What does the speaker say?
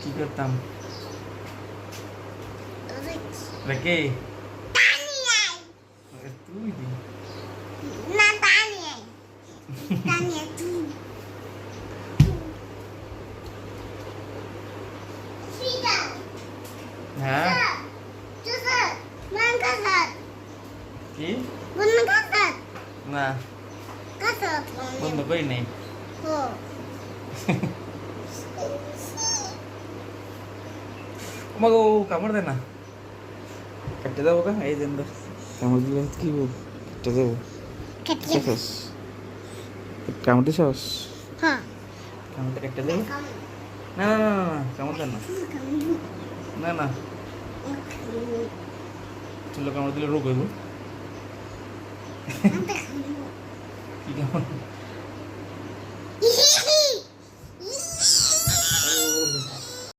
কি করতাম? রেখে? তুই না তানিয়াই তানিয়াই তুই হ্যাঁ. বন্ধ করি নাই? Oh. কামড় দে না কেটে দেবো কা এই দেন কামড় দিলে কি বল কেটে দেবো কামড় Hah. কামড়টা কেটে দেবো না না না না কামড় দেন না না না চুলো কামড় দিলে রোগ হইব কি কামড়